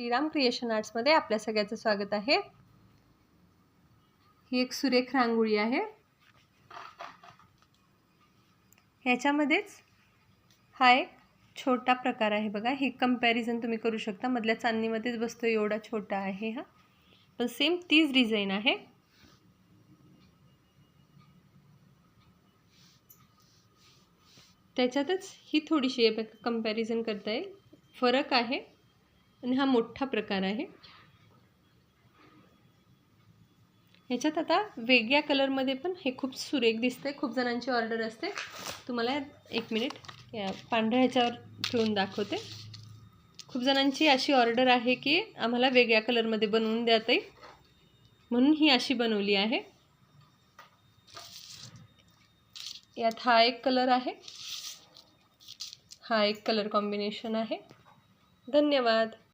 Shriram creation आर्ट्समध्ये आपल्या सगळ्याचं स्वागत आहे. ही एक सुरेख रांगोळी आहे. ह्याच्यामध्येच हा एक छोटा प्रकार आहे बघा. हे कंपॅरिझन तुम्ही करू शकता. मधल्या चांदणीमध्येच बसतो एवढा छोटा आहे हा. पण सेम तीच डिझाईन आहे. त्याच्यातच ही थोडीशी कंपॅरिझन करता येईल फरक आहे. आणि हा मोठा प्रकार आहे. ह्याच्यात आता वेगळ्या कलरमध्ये पण हे खूप सुरेख दिसते खूप जणांची ऑर्डर असते. तुम्हाला एक मिनिट या पांढऱ्या ह्याच्यावर ठेवून दाखवते. खूप जणांची अशी ऑर्डर आहे की आम्हाला वेगळ्या कलरमध्ये बनवून द्या ताई. म्हणून ही अशी बनवली आहे. यात हा एक कलर आहे. हा एक कलर कॉम्बिनेशन आहे. धन्यवाद.